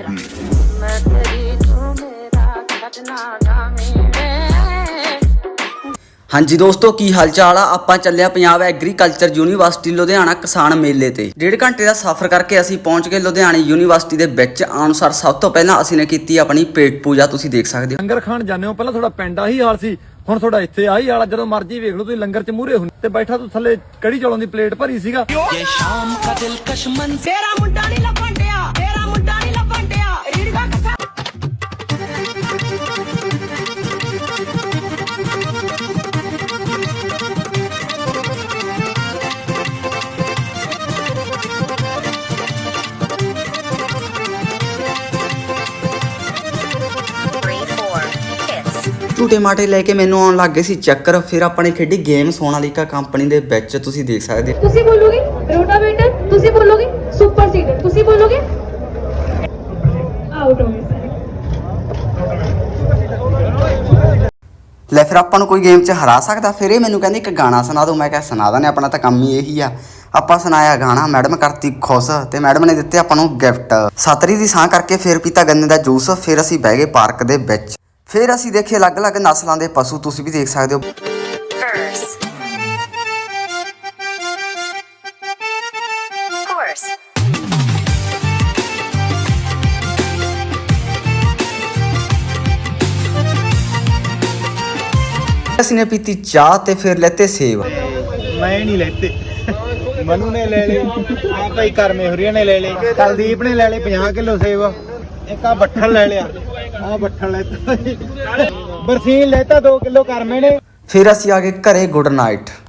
ਤੇਰਾ। ਮੈਂ ਤੇਰੀ ਤੂੰ ਮੇਰਾ ਛੱਡਣਾ ਨਾ ਮੇਰੇ ਹਾਂਜੀ ਦੋਸਤੋ ਕੀ ਹਾਲ ਚਾਲ ਆ? ਆਪਾਂ ਚੱਲਿਆ ਪੰਜਾਬ ਐਗਰੀਕਲਚਰ ਯੂਨੀਵਰਸਿਟੀ ਲੁਧਿਆਣਾ ਕਿਸਾਨ ਮੇਲੇ ਤੇ। ਡੇਢ ਘੰਟੇ ਦਾ ਸਫ਼ਰ ਕਰਕੇ ਅਸੀਂ ਪਹੁੰਚ ਗਏ ਲੁਧਿਆਣਾ ਯੂਨੀਵਰਸਿਟੀ ਦੇ ਵਿੱਚ। ਅਨੁਸਾਰ ਸਭ ਤੋਂ ਪਹਿਲਾਂ ਅਸੀਂ ਨੇ ਕੀਤੀ ਆਪਣੀ ਪੇਟ ਪੂਜਾ ਤੁਸੀਂ ਦੇਖ ਸਕਦੇ ਹੋ। ਲੰਗਰ ਖਾਣ ਜਾਂਦੇ ਹੋ। ਪਹਿਲਾਂ ਤੁਹਾਡਾ ਪਿੰਡ ਆਹੀ ਹਾਲ ਸੀ। ਹੁਣ ਤੁਹਾਡਾ ਇੱਥੇ ਆਹੀ ਹਾਲ ਆ। ਜਦੋਂ ਮਰਜ਼ੀ ਵੇਖ ਲਓ ਤੁਸੀਂ ਲੰਗਰ 'ਚ ਮੂਹਰੇ ਹੁੰਦੇ ਤੇ ਬੈਠਾ ਤੂੰ ਥੱਲੇ ਕੜੀ ਚੌਲਾਂ ਦੀ ਪਲੇਟ ਭਰੀ ਸੀਗਾ। ਤੇਰਾ ਮੁੰਡਾ ਨਹੀਂ ਝੂਟੇ ਮਾਟੇ ਲੈ ਕੇ ਮੈਨੂੰ ਆਉਣ ਲੱਗ ਗਏ ਸੀ ਚੱਕਰ। ਫਿਰ ਆਪਾਂ ਨੇ ਖੇਡੀ ਗੇਮ ਸੋਨਾਲੀਕਾ ਕੰਪਨੀ ਦੇ ਵਿੱਚ। ਤੁਸੀਂ ਦੇਖ ਸਕਦੇ ਹੋ। ਤੁਸੀਂ ਬੋਲੋਗੇ? ਰੋਟਾਵੇਟਰ? ਤੁਸੀਂ ਬੋਲੋਗੇ? Super seeder? ਤੁਸੀਂ ਬੋਲੋਗੇ? ਆਊਟ ਹੋ ਗਏ ਲੈ ਫਿਰ ਆਪਾਂ ਨੂੰ ਕੋਈ ਗੇਮ 'ਚ ਹਰਾ ਸਕਦਾ। ਫਿਰ ਇਹ ਮੈਨੂੰ ਕਹਿੰਦੀ ਇੱਕ ਗਾਣਾ ਸੁਣਾ ਦਿਓ। ਮੈਂ ਕਿਹਾ ਸੁਣਾ ਦਾਂ ਆਪਣਾ ਤਾਂ ਕੰਮ ਹੀ ਇਹੀ ਆ। ਆਪਾਂ ਸੁਣਾਇਆ ਗਾਣਾ ਮੈਡਮ ਕਰਤੀ ਖੁਸ਼ ਤੇ ਮੈਡਮ ਨੇ ਦਿੱਤੇ ਆਪਾਂ ਨੂੰ ਗਿਫਟ। ਸਤਰੀ ਦੀ ਸਾਹ ਕਰਕੇ ਫਿਰ ਪੀਤਾ ਗੰਨੇ ਦਾ ਜੂਸ। ਫਿਰ ਅਸੀਂ ਬਹਿ ਗਏ ਪਾਰਕ ਦੇ ਵਿੱਚ। ਫਿਰ ਅਸੀਂ ਦੇਖੇ ਅਲੱਗ-ਅਲੱਗ ਨਸਲਾਂ ਦੇ ਪਸ਼ੂ ਤੁਸੀਂ ਵੀ ਦੇਖ ਸਕਦੇ ਹੋ. ਅਸੀਂ ਨੇ ਪੀਤੀ ਚਾਹ ਤੇ ਫਿਰ ਲੈਤੇ ਸੇਬ। ਮੈਂ ਨਹੀਂ ਲੈਤੇ। ਮਨੂ ਨੇ ਲੈ ਲਏ ਆ ਭਾਈ ਕਰਮੇ ਹੁਰੀਆਂ ਨੇ ਲੈ ਲਏ। ਕੁਲਦੀਪ ਨੇ ਲੈ ਲਏ 50 ਕਿਲੋ ਸੇਬ। ਇੱਕ ਆ ਬੱਠਲ ਲੈ ਲਿਆ। ਆ ਬੱਠਲ ਲੈਤਾ ਬਰਸੀਨ ਲੈਤਾ 2 ਕਿਲੋ ਕਰਮੇ ਨੇ। ਫਿਰ ਅਸੀਂ ਆ ਗਏ ਘਰੇ ਗੁੱਡ ਨਾਈਟ।